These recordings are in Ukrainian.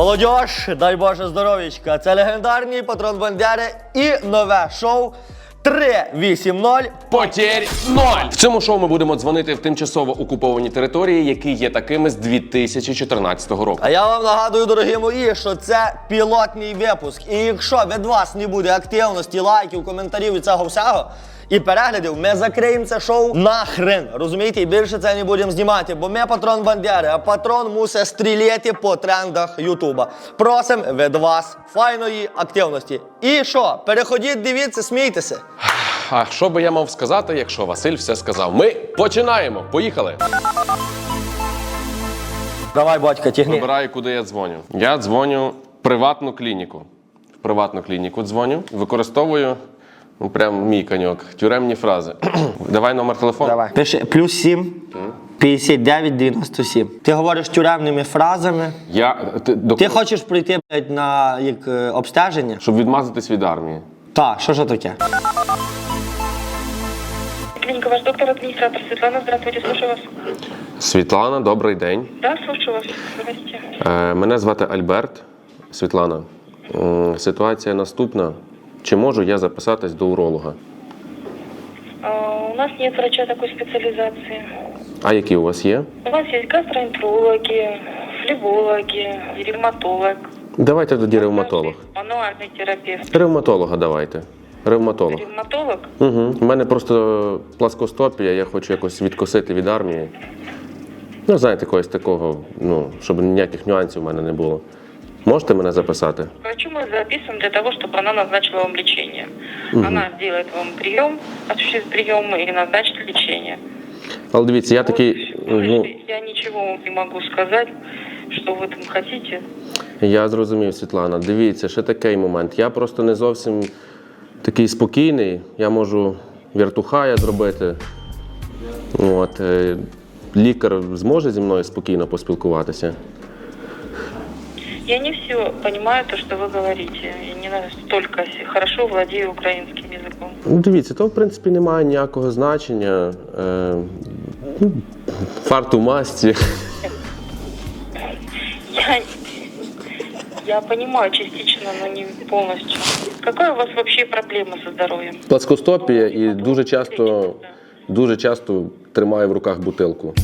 Молодьож, дай Боже здоров'ячка. Це легендарний патрон Бандери і нове шоу 380. Потерь ноль! В цьому шоу ми будемо дзвонити в тимчасово окуповані території, які є такими з 2014 року. А я вам нагадую, дорогі мої, що це пілотний випуск. І якщо від вас не буде активності, лайків, коментарів і цього всього. І переглядів, ми закриємо це шоу нахрен. Розумієте? І більше це не будемо знімати, бо ми патрон Бандери, а патрон мусить стріляти по трендах Ютуба. Просимо від вас файної активності. І що? Переходіть, дивіться, смійтеся. А що би я мав сказати, якщо Василь все сказав? Ми починаємо. Поїхали. Давай, батька, тягни. Вибираю, куди я дзвоню. Я дзвоню в приватну клініку. В приватну клініку дзвоню. Використовую прям мій коньок. Тюремні фрази. Давай номер телефону. Давай. Пиши плюс 7, 59, 97. Ти говориш тюремними фразами. Я ти, до... Ти хочеш прийти блядь, на як, е, обстеження? щоб відмазатись від армії. Та, що ж таке? Клиника, ваш доктор, администратор Светлана, здравствуйте, слушаю вас. Світлана, добрий день. Да, слушаю вас. Здрасте. Е, Мене звати Альберт. Світлана. М, Ситуація наступна. Чи можу я записатись до уролога? У нас нет врача такой специализации. А які у вас є? У нас есть гастроэнтерологи, флебологи, ревматолог. Давайте тоді ревматолог. Мануальный терапевт. Ревматолога давайте. Ревматолог. Ревматолог? Угу. У мене просто пласкостопія, я хочу якось відкосити від армії. Ну, знаєте, когось такого, ну, щоб ніяких нюансів у мене не було. Можете мене записати? Врачу мы записываем для того, чтобы она назначила вам лечение. Она сделает вам прием, осуществит прием и назначит лечение. Але дивіться, я такий. Вот, Ну, больше я ничего вам не могу сказать, что вы там хотите. я зрозумів, Світлана. Дивіться, ще такий момент. Я просто не зовсім такий спокійний. Я можу віртухая зробити. От, е, лікар зможе зі мною спокійно поспілкуватися. Я не все понимаю, то, что вы говорите. Я не настолько хорошо владею украинским языком. Ну, дивіться, то в принципі немає ніякого значення. Е, ну, фарт у масці. Я, я понимаю частично, но не полностью. Какая у вас вообще проблема со здоровьем? Пласкостопія і дуже часто, дуже часто тримаю в руках бутилку.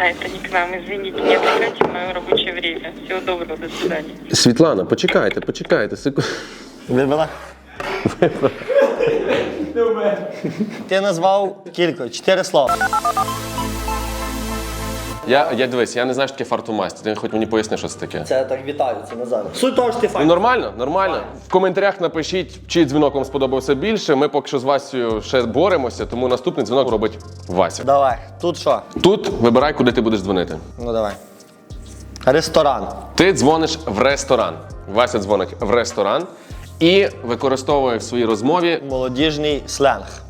Это это не к нам. Извините, не отвлекайте мое рабочее время. Всего доброго, до свидания. Світлана, почекайте, почекайте. Секу... Вибила? Ти назвав кілько, чотири слова. Я, я дивись, я не знаю, що таке фарт у масці. Ти хоч мені поясни, що це таке. Це так вітаються назад. Суть того, що ти Ну файн. нормально, нормально. В коментарях напишіть, чий дзвінок вам сподобався більше. Ми поки що з Васею ще боремося, тому наступний дзвінок робить Вася. Давай, тут що? Тут вибирай, куди ти будеш дзвонити. Ну давай. Ресторан. Ти дзвониш в ресторан. Вася дзвонить в ресторан і використовує в своїй розмові Молодіжний сленг.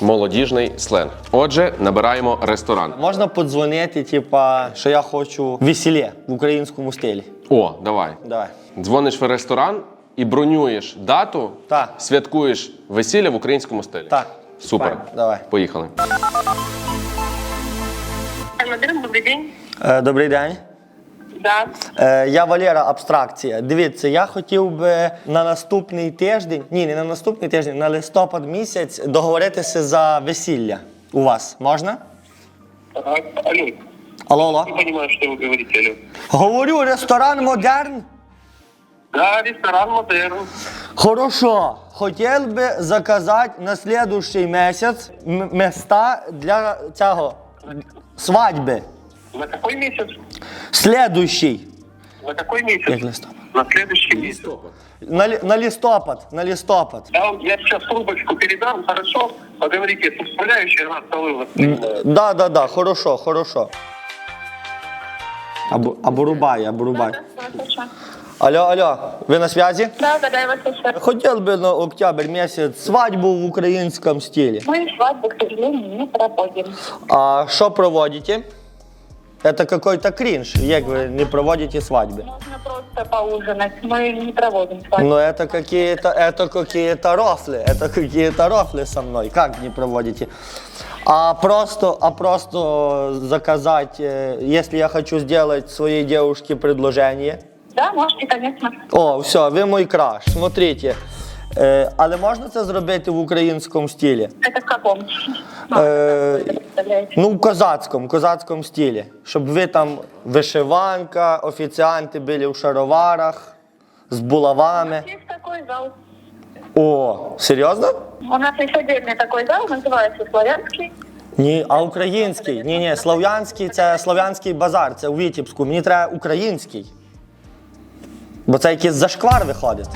Молодіжний сленг. Отже, набираємо ресторан. Можна подзвонити, типа, що я хочу весілля в українському стилі. О, давай. Давай. Дзвониш в ресторан і бронюєш дату, Так. святкуєш весілля в українському стилі. Так. Супер. Файн, давай. Поїхали. Добрый день. Е, добрий день. Да. Е, я Валера Абстракція. Дивіться, я хотів би на наступний тиждень, ні, не на наступний тиждень, на листопад місяць договоритися за весілля. У вас можна? Ага. Алло, Алло, алло. не понимаю, что вы говорите, алло. Говорю, ресторан модерн. Да, ресторан «Модерн». Хорошо. Хотів би заказати на следующий місяць места для цього свадьби. На какой месяц? Следующий. На какой месяц? Як листопад? На следующий месяц. На, лі- на листопад. На листопад. Я, вам, я сейчас трубочку передам, хорошо? Поговорите с управляющей, она столы воспринимает. Да, да, да, хорошо, хорошо. Або, або рубай, або рубай. Алло, алло, ви на связі? Да, да, да, я вас слушаю. Хотів би на октябрь місяць свадьбу в українському стилі. Мы свадьбу, к сожалению, не проводим. А що проводите? Это какой-то кринж, як ви не проводите свадьби. Можно просто поужинать. Мы не проводим свадьбу. Но это какие-то, это какие-то рофли, это какие-то рофли со мной. Как не проводите? А просто, а просто заказать, э, если я хочу сделать своей девушке предложение. Да, можете, конечно. О, все, ви мой краш. Смотрите. Е, але можна це зробити в українському стилі? Это в каком? Е, Представляете? ну, в козацькому, козацькому стилі. Щоб ви там вишиванка, офіціанти були в шароварах, з булавами. Есть такой зал. О, серйозно? У нас есть отдельный такой зал, называется Славянский. Ні, а український. Ні, ні, слав'янський це слав'янський базар, це у Вітібську. Мені треба український. Бо це якийсь зашквар виходить.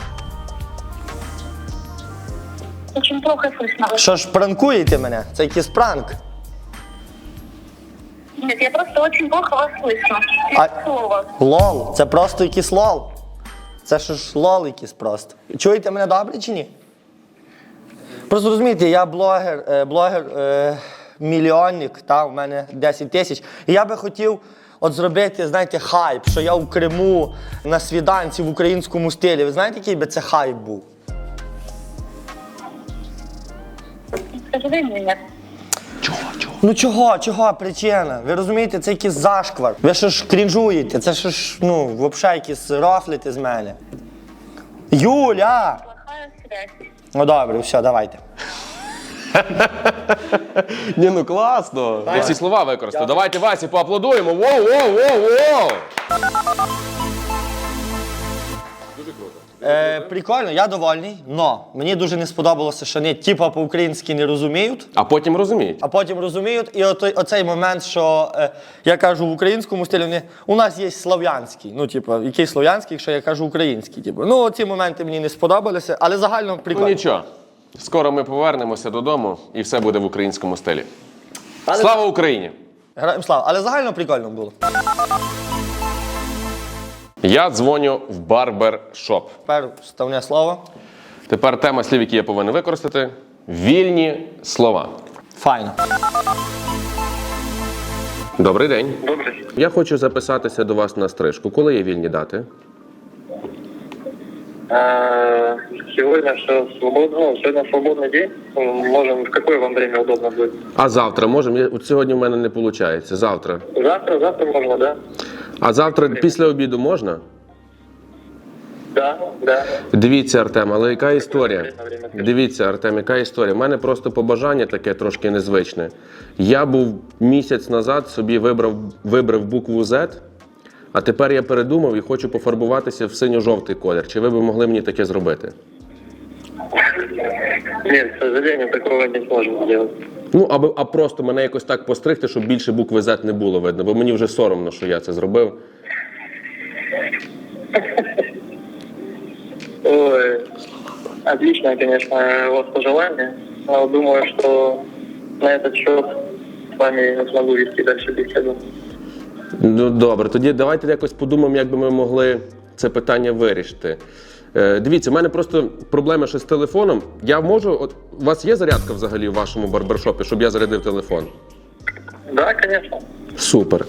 Очень плохо слышно. Що ж пранкуєте мене? Це якийсь пранк. Нет, я просто очень плохо вас слышно. А- слова. Лол, це просто якийсь лол. Це що ж лол якийсь просто. Чуєте мене добре чи ні? Просто розумієте, я блогер, е, блогер е, мільйонник, та, у мене 10 тисяч. І я би хотів от зробити, знаєте, хайп, що я в Криму на свіданці в українському стилі. Ви знаєте, який би це хайп був? Сожалению, нет. Ну чого, чого причина? Ви розумієте, це якийсь зашквар. Ви що ж крінжуєте, це що ж, ну, взагалі якісь рофліти з мене. Юля! Плохая связь. Ну добре, все, давайте. Ні, ну класно. Я всі слова використаю. Давайте Васі поаплодуємо. Воу, воу, воу, воу. Е, прикольно, я довольний, но мені дуже не сподобалося, що вони типа по-українськи не розуміють, А потім розуміють. а потім розуміють. І отой, оцей момент, що е, я кажу в українському стилі, вони, у нас є слов'янський. Ну, типу, який слов'янський, якщо я кажу український. Типу. Ну, ці моменти мені не сподобалися, але загально Ну прикольно. нічого. Скоро ми повернемося додому і все буде в українському стилі. Але- Слава Україні! Героям слава, але загально прикольно було. Я дзвоню в барбершоп. Тепер вставне слово. Тепер тема слів, які я повинен використати. Вільні слова. Файно. Добрий день. Добрый. Я хочу записатися до вас на стрижку. Коли є вільні дати? А, Сегодня все свободно. Ну, сегодня свободный день. Можем, в какое вам время удобно будет? А завтра можемо? Я- От сьогодні в мене не виходить. Завтра. Завтра, завтра можно, да? А завтра після обіду можна? Да, да. Дивіться, Артем, але яка історія? Дивіться, Артем, яка історія? У мене просто побажання таке трошки незвичне. Я був місяць назад собі вибрав, вибрав букву Z, а тепер я передумав і хочу пофарбуватися в синьо-жовтий колір. Чи ви б могли мені таке зробити? Нет, к сожалению, такого не сможем сделать. Ну, аби а просто мене якось так постригти, щоб більше букви Z не було видно, бо мені вже соромно, що я це зробив. Ой, отличное, конечно, у вас пожелание. Но думаю, что на этот счет с вами не смогу вести дальше беседу. Ну добре, тоді давайте якось подумаємо, як би ми могли це питання вирішити. Е, дивіться, у мене просто проблема ще з телефоном. Я можу. От у вас є зарядка взагалі в вашому барбершопі, щоб я зарядив телефон? Да, конечно. Супер.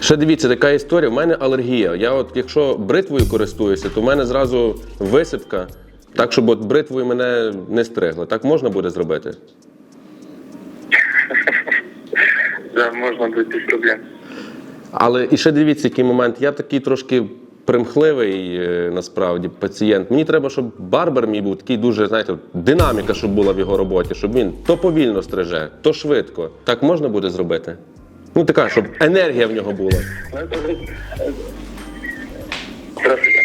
Ще дивіться, така історія. У мене алергія. Я от якщо бритвою користуюся, то в мене зразу висипка, так щоб от бритвою мене не стригли. Так можна буде зробити? Можно будет без проблем. Але і ще дивіться, який момент. Я такий трошки примхливий е, насправді пацієнт. Мені треба, щоб барбер мій був такий дуже, знаєте, динаміка, щоб була в його роботі, щоб він то повільно стриже, то швидко. Так можна буде зробити? Ну така, щоб енергія в нього була. Ну, это уже... Здравствуйте.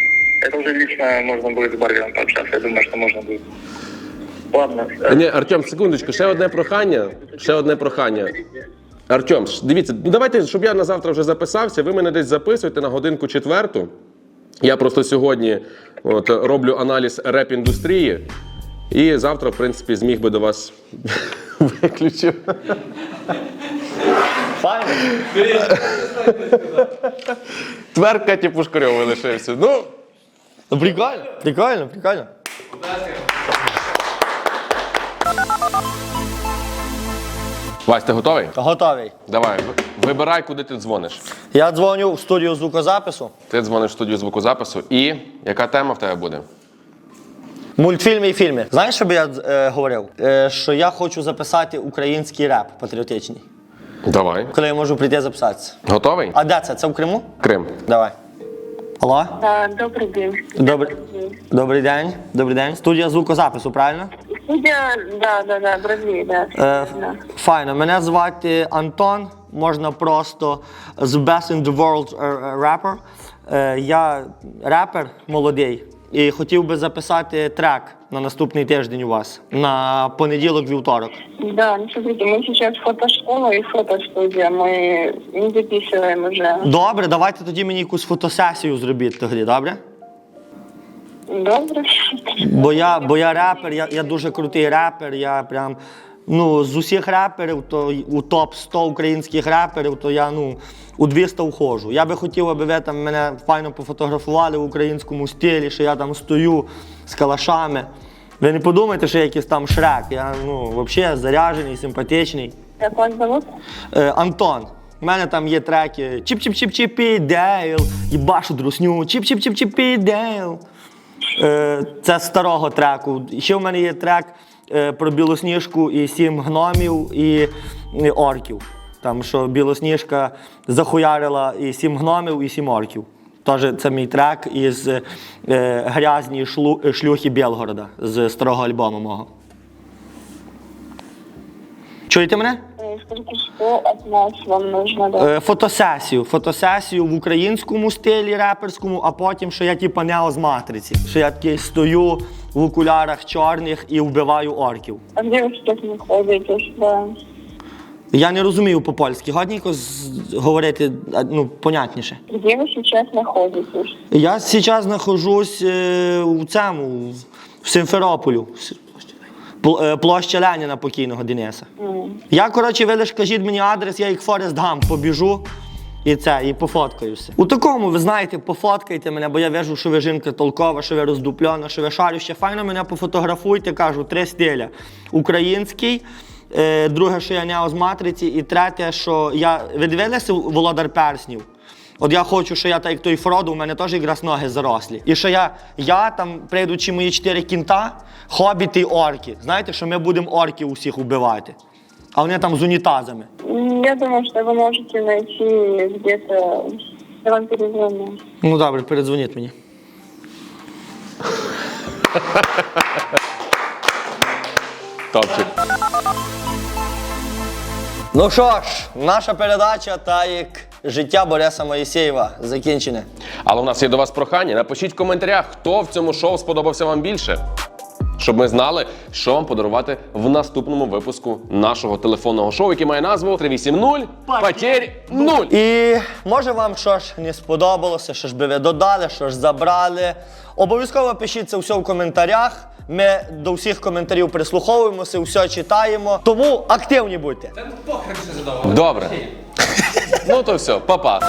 Это уже лично можно будет с барбером пообщаться. Я думаю, что можно будет. Ладно. Ні, Артем, секундочку, ще одне прохання. Ще одне прохання. Артем, дивіться, ну давайте, щоб я на завтра вже записався, ви мене десь записуєте на годинку четверту. Я просто сьогодні от, роблю аналіз реп-індустрії. І завтра, в принципі, зміг би до вас виключив. Файно. Тверк лишився. Ну, Ну, прикольно, прикольно, прикольно. Вась, ти готовий? Готовий. Давай, вибирай, куди ти дзвониш. Я дзвоню в студію звукозапису. Ти дзвониш в студію звукозапису. І яка тема в тебе буде? Мультфільми і фільми. Знаєш, що би я е, говорив? Е, що я хочу записати український реп патріотичний. Давай. Коли я можу прийти записатися. Готовий? А де це? Це в Криму? Крим. Давай. Алло? Да, добрый день. Добрий, добрий день. Добрий день. Студія звукозапису, правильно? Студия, да, да, да, Бразилия, да. Е, да. файно. Мене звати Антон. Можна просто The Best in the World е, е, Rapper. Е, я репер молодий і хотів би записати трек на наступний тиждень у вас на понеділок-вівторок. Да, ну смотрите, мы сейчас фотошкола и фотостудия, мы не записываем уже. Добре, давайте тоді мені якусь фотосесію зробіть тоді, добре? Добре. Бо я, бо я репер, я, я дуже крутий репер, я прям. Ну, з усіх реперів, то у топ 100 українських реперів, то я ну у 200 входжу. Я би хотів, аби ви там мене файно пофотографували в українському стилі, що я там стою з калашами. Ви не подумайте, що я якийсь там шрек. Я ну, взагалі заряджений, симпатичний. Как вас зовут? Е, Антон. У мене там є треки чіп чіп чіп чіпі дейл, їбашу друсню, чіп чіп чіп чіпі дейл. Е, це старого треку. Ще в мене є трек е, про білосніжку і сім гномів і, орків. Там, що білосніжка захуярила і сім гномів, і сім орків. Теж це мій трек із е, грязні шлюхи Білгорода з старого альбому мого. Чуєте мене? Э, Скажите, что от нас вам нужно, да? Е, Фотосесію. Фотосесію в українському стилі реперському, а потім, що я типа нео з матриці. Що я такий стою в окулярах чорних і вбиваю орків. А где вы сейчас находитесь, да? Я не розумію по-польськи. Годненько говорити а, ну, понятніше. Где вы сейчас находитесь? Я зараз знаходжусь е, у цьому, в Симферополю. С- Пл- е, Площа Леніна покійного Дениса. Я, коротше, ви лише кажіть мені адрес, я як Форест Гамп побіжу і це, і пофоткаюся. У такому, ви знаєте, пофоткайте мене, бо я вижу, що ви жінка толкова, що ви роздупльона, що ви шарюща. Файно мене пофотографуйте, кажу, три стиля. Український, е, друге, що я нео з матриці, і третє, що я. Ви дивилися Володар Перснів? От я хочу, що я так як той Фродо, у мене теж якраз ноги зарослі. І що я, я там прийдучи мої чотири кінта, хобіти й орки. Знаєте, що ми будемо орків усіх убивати. А вони там з унітазами. Я думаю, что вы можете найти где-то... Я вам перезвоню. Ну добре, передзвоніть мені. Топчик. Ну що ж, наша передача та як життя Бориса Моїсеєва закінчене. Але у нас є до вас прохання. Напишіть в коментарях, хто в цьому шоу сподобався вам більше. Щоб ми знали, що вам подарувати в наступному випуску нашого телефонного шоу, яке має назву 380 Потерь 0. І може вам що ж не сподобалося, що ж би ви додали, що ж забрали. Обов'язково пишіть це все в коментарях. Ми до всіх коментарів прислуховуємося, все читаємо. Тому активні будьте. Добре. Ну то все, па-па.